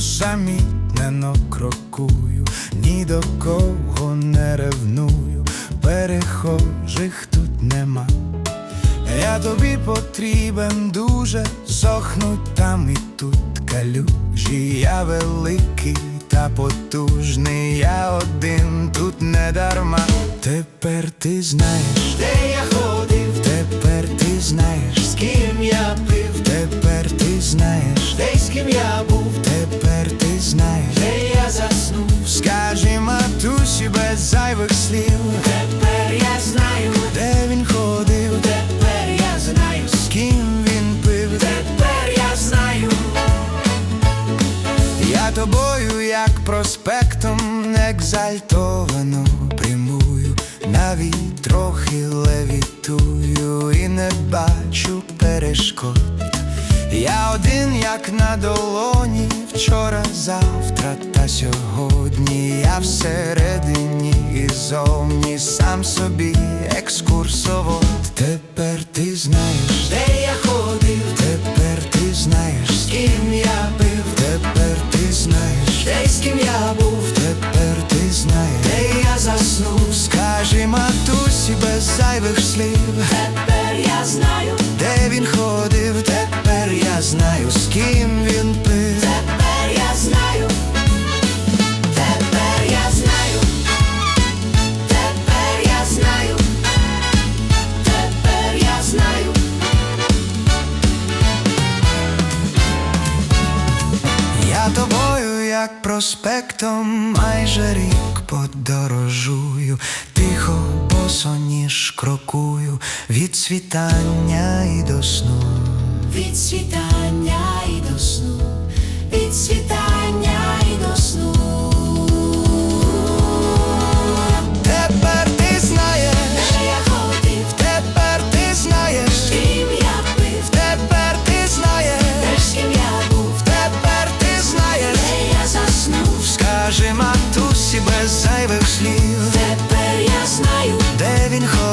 усамітнено крокую, ні до кого не ревную, перехожих тут нема. Я тобі потрібен дуже, сохнуть там і тут калюжі. Я великий та потужний, я один тут не дарма. Тепер ти знаєш, де я ходив, тепер ти знаєш, з ким я пив, тепер ти знаєш, де з ким я зайвих слів. Тепер я знаю, де він ходив, тепер я знаю, з ким він пив, тепер я знаю. Я тобою, як проспектом, екзальтовано прямую, навіть трохи левітую і не бачу перешкод. Я один, як на долоні, вчора, завтра та сьогодні. Я всередині і зовні сам собі екскурсовод. Тепер ти знаєш, де я ходив, тепер ти знаєш, з ким я пив, тепер ти знаєш, де з ким я був, тепер ти знаєш, де я заснув. Скажи матусі без зайвих слів. Тепер я знаю, Де він ходив, тепер я знаю, з ким як проспектом, майже рік подорожую, тихо босоніж крокую від світання і до сну. Від світання і до сну, від світання він ходив,